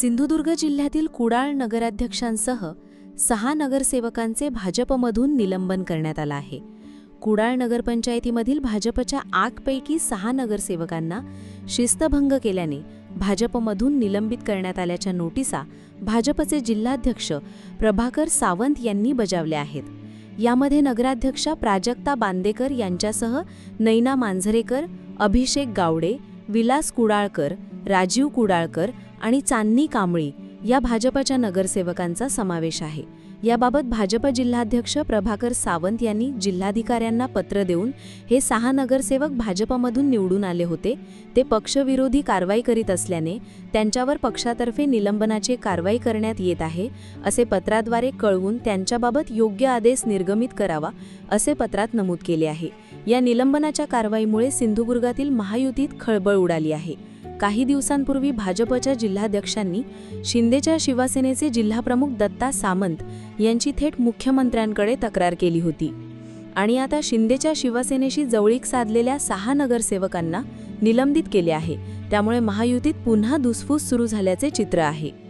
सिंधुदुर्ग जिल्ह्यातील कुडाळ नगराध्यक्षांसह सहा नगरसेवकांचे भाजपमधून निलंबन करण्यात आलं आहे. कुडाळ नगरपंचायतीमधील भाजपच्या आठपैकी सहा नगरसेवकांना शिस्तभंग केल्याने भाजपमधून निलंबित करण्यात आल्याच्या नोटिसा भाजपचे जिल्हाध्यक्ष प्रभाकर सावंत यांनी बजावल्या आहेत. यामध्ये नगराध्यक्षा प्राजक्ता बांदेकर यांच्यासह नैना मांझरेकर अभिषेक गावडे विलास कुडाळकर राजीव कुडाळकर आणि चांदणी कांबळी या भाजपच्या नगरसेवकांचा समावेश आहे. याबाबत भाजप जिल्हाध्यक्ष प्रभाकर सावंत यांनी जिल्हाधिकाऱ्यांना पत्र देऊन हे सहा नगरसेवक भाजपमधून निवडून आले होते. ते पक्षविरोधी कारवाई करीत असल्याने त्यांच्यावर पक्षातर्फे निलंबनाची कारवाई करण्यात येत आहे असे पत्राद्वारे कळवून त्यांच्याबाबत योग्य आदेश निर्गमित करावा असे पत्रात नमूद केले आहे. या निलंबनाच्या कारवाईमुळे सिंधुदुर्गातील महायुतीत खळबळ उडाली आहे. काही दिवसांपूर्वी भाजपच्या जिल्हाध्यक्षांनी शिंदेच्या शिवसेनेचे जिल्हाप्रमुख दत्ता सामंत यांची थेट मुख्यमंत्र्यांकडे तक्रार केली होती. आणि आता शिंदेच्या शिवसेनेशी जवळीक साधलेल्या सहा नगरसेवकांना निलंबित केले आहे. त्यामुळे महायुतीत पुन्हा धुसफूस सुरू झाल्याचे चित्र आहे.